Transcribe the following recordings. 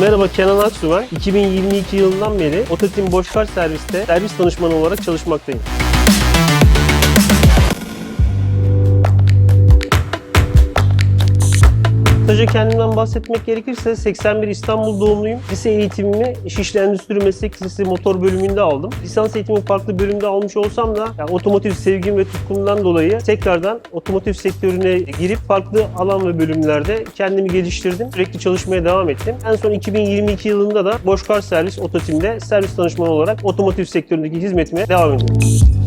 Merhaba Kenan Aksu ben. 2022 yılından beri Ototim Boşkar Servis'te servis danışmanı olarak çalışmaktayım. Kısaca kendimden bahsetmek gerekirse 81 İstanbul doğumluyum. Lise eğitimimi Şişli Endüstri Meslek Lisesi motor bölümünde aldım. Lisans eğitimi farklı bölümde almış olsam da yani otomotiv sevgim ve tutkumdan dolayı tekrardan otomotiv sektörüne girip farklı alan ve bölümlerde kendimi geliştirdim. Sürekli çalışmaya devam ettim. En son 2022 yılında da Boşkar Servis Ototim'de servis danışmanı olarak otomotiv sektöründeki hizmetime devam ediyorum.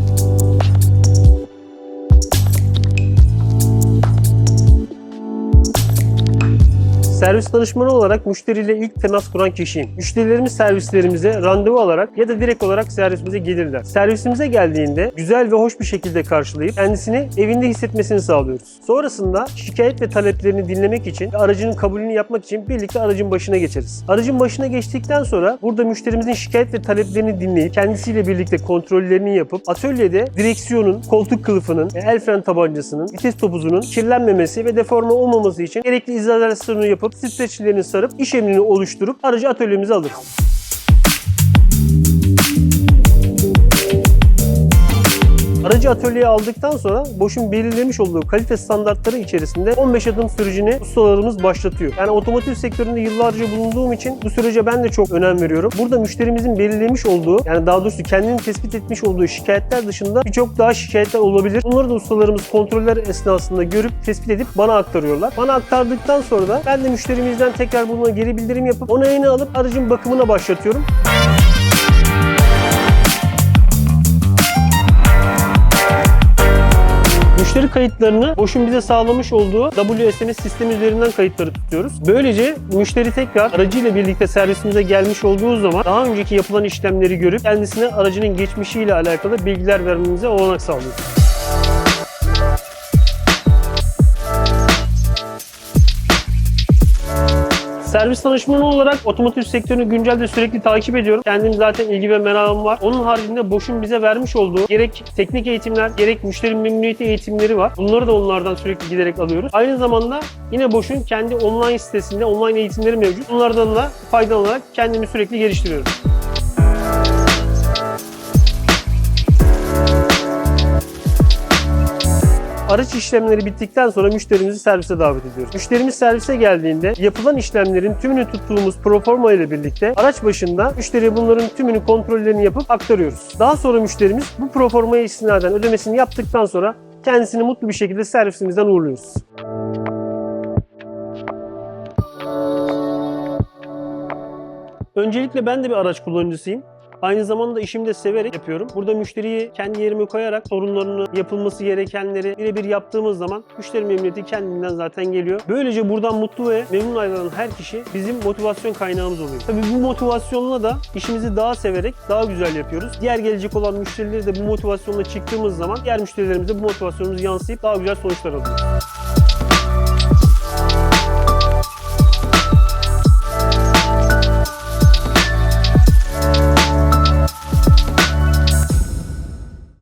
Servis danışmanı olarak müşteriyle ilk temas kuran kişiyim. Müşterilerimiz servislerimize randevu alarak ya da direkt olarak servisimize gelirler. Servisimize geldiğinde güzel ve hoş bir şekilde karşılayıp kendisini evinde hissetmesini sağlıyoruz. Sonrasında şikayet ve taleplerini dinlemek için ve aracının kabulünü yapmak için birlikte aracın başına geçeriz. Aracın başına geçtikten sonra burada müşterimizin şikayet ve taleplerini dinleyip kendisiyle birlikte kontrollerini yapıp atölyede direksiyonun, koltuk kılıfının, el fren tabancasının, vites topuzunun kirlenmemesi ve deforme olmaması için gerekli izolasyonu yapıp streçlerini sarıp iş emrini oluşturup aracı atölyemize alırız. Aracı atölyeye aldıktan sonra Bosch'un belirlemiş olduğu kalite standartları içerisinde 15 adım sürecini ustalarımız başlatıyor. Yani otomotiv sektöründe yıllarca bulunduğum için bu sürece ben de çok önem veriyorum. Burada müşterimizin belirlemiş olduğu yani daha doğrusu kendinin tespit etmiş olduğu şikayetler dışında birçok daha şikayetler olabilir. Bunları da ustalarımız kontroller esnasında görüp tespit edip bana aktarıyorlar. Bana aktardıktan sonra da ben de müşterimizden tekrar buna geri bildirim yapıp onayını alıp aracın bakımına başlatıyorum. Müşteri kayıtlarını Bosch'un bize sağlamış olduğu WSMS sistemi üzerinden kayıtları tutuyoruz. Böylece müşteri tekrar aracıyla birlikte servisimize gelmiş olduğu zaman daha önceki yapılan işlemleri görüp kendisine aracının geçmişiyle alakalı bilgiler vermemize olanak sağlıyoruz. Servis danışmanı olarak otomotiv sektörünü güncel ve sürekli takip ediyorum. Kendim zaten ilgi ve merakım var. Onun haricinde Bosch'un bize vermiş olduğu gerek teknik eğitimler, gerek müşteri memnuniyeti eğitimleri var. Bunları da onlardan sürekli giderek alıyoruz. Aynı zamanda yine Bosch'un kendi online sitesinde online eğitimleri mevcut. Bunlardan da faydalanarak kendimi sürekli geliştiriyorum. Araç işlemleri bittikten sonra müşterimizi servise davet ediyoruz. Müşterimiz servise geldiğinde yapılan işlemlerin tümünü tuttuğumuz proforma ile birlikte araç başında müşteriye bunların tümünü kontrollerini yapıp aktarıyoruz. Daha sonra müşterimiz bu proformaya istinaden ödemesini yaptıktan sonra kendisini mutlu bir şekilde servisimizden uğurluyoruz. Öncelikle ben de bir araç kullanıcısıyım. Aynı zamanda işimi de severek yapıyorum. Burada müşteriyi kendi yerime koyarak sorunlarını, yapılması gerekenleri birebir yaptığımız zaman müşteri memnuniyeti kendinden zaten geliyor. Böylece buradan mutlu ve memnun ayrılan her kişi bizim motivasyon kaynağımız oluyor. Tabii bu motivasyonla da işimizi daha severek daha güzel yapıyoruz. Diğer gelecek olan müşterileri de bu motivasyonla çıktığımız zaman diğer müşterilerimize bu motivasyonumuz yansıyıp daha güzel sonuçlar alıyoruz.